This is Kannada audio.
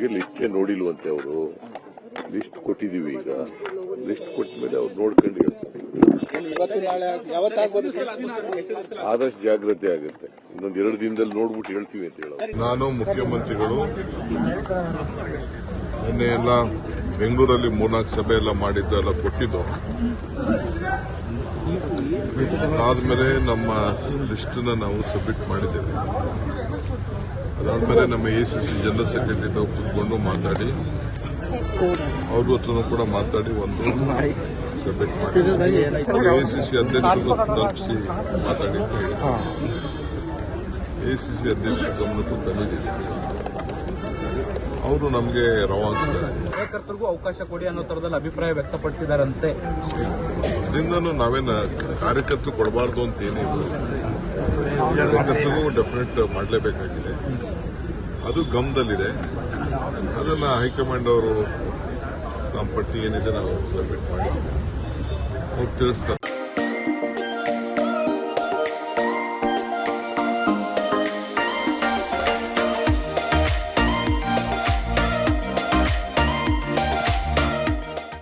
ಲಿಸ್ಟೇ ನೋಡಿಲ್ವಂತೆ ಅವರು. ಲಿಸ್ಟ್ ಕೊಟ್ಟಿದೀವಿ ಈಗ. ಲಿಸ್ಟ್ ಕೊಟ್ಟ ಮೇಲೆ ಅವ್ರು ನೋಡ್ಕೊಂಡು ಹೇಳ್ತಾರೆ. ಆದಷ್ಟು ಜಾಗ್ರತೆ ಆಗುತ್ತೆ. ಇನ್ನೊಂದ್ ಎರಡು ದಿನದಲ್ಲಿ ನೋಡ್ಬಿಟ್ಟು ಹೇಳ್ತೀವಿ ಅಂತ ಹೇಳೋದು ನಾನು ಮುಖ್ಯಮಂತ್ರಿಗಳು. ನಿನ್ನೆ ಎಲ್ಲ ಬೆಂಗಳೂರಲ್ಲಿ ಮೂರ್ನಾಲ್ಕು ಸಭೆ ಎಲ್ಲ ಮಾಡಿದ್ದು ಎಲ್ಲ ಕೊಟ್ಟಿದ್ದು. ಆದ್ಮೇಲೆ ನಮ್ಮ ಲಿಸ್ಟನ್ನ ನಾವು ಸಬ್ಮಿಟ್ ಮಾಡಿದ್ದೇವೆ. ಅದಾದ್ಮೇಲೆ ನಮ್ಮ A C C general secretary ತಾವು ಕೂತ್ಕೊಂಡು ಮಾತಾಡಿ. ಅವ್ರ ಹತ್ರನೂ ಕೂಡ ಮಾತಾಡಿ ಒಂದು ಸಬ್ಮಿಟ್ ಮಾಡಿ. ಎ ಸಿ ಸಿ ಅಧ್ಯಕ್ಷರು ತಲುಪಿಸಿ ಮಾತಾಡಿ ಅಂತ ಸಿ ಸಿ ಅಧ್ಯಕ್ಷರ ಗಮನಕ್ಕೂ ತಂದಿದ್ದೀವಿ. ಅವರು ನಮಗೆ ರವಾನಿಸಿದ್ದಾರೆ. ಕಾರ್ಯಕರ್ತರಿಗೂ ಅವಕಾಶ ಕೊಡಿ ಅನ್ನೋ ತರದಲ್ಲಿ ಅಭಿಪ್ರಾಯ ವ್ಯಕ್ತಪಡಿಸಿದಾರಂತೆ. ಅದರಿಂದನೂ ನಾವೇನು ಕಾರ್ಯಕರ್ತರು ಕೊಡಬಾರ್ದು ಅಂತ ಏನಿಲ್ಲ. ಕಾರ್ಯಕರ್ತರಿಗೂ ಡೆಫಿನೆಟ್ ಮಾಡಲೇಬೇಕಾಗಿದೆ. ಅದು ಗಮ್ದಲ್ಲಿದೆ ಅದನ್ನ ಹೈಕಮಾಂಡ್ ಅವರು ನಮ್ಮ ಪಟ್ಟಿ ಏನಿದೆ ನಾವು ಸಬ್ಮಿಟ್ ಮಾಡಿ ಅವ್ರು ತಿಳಿಸ್ತಾರೆ.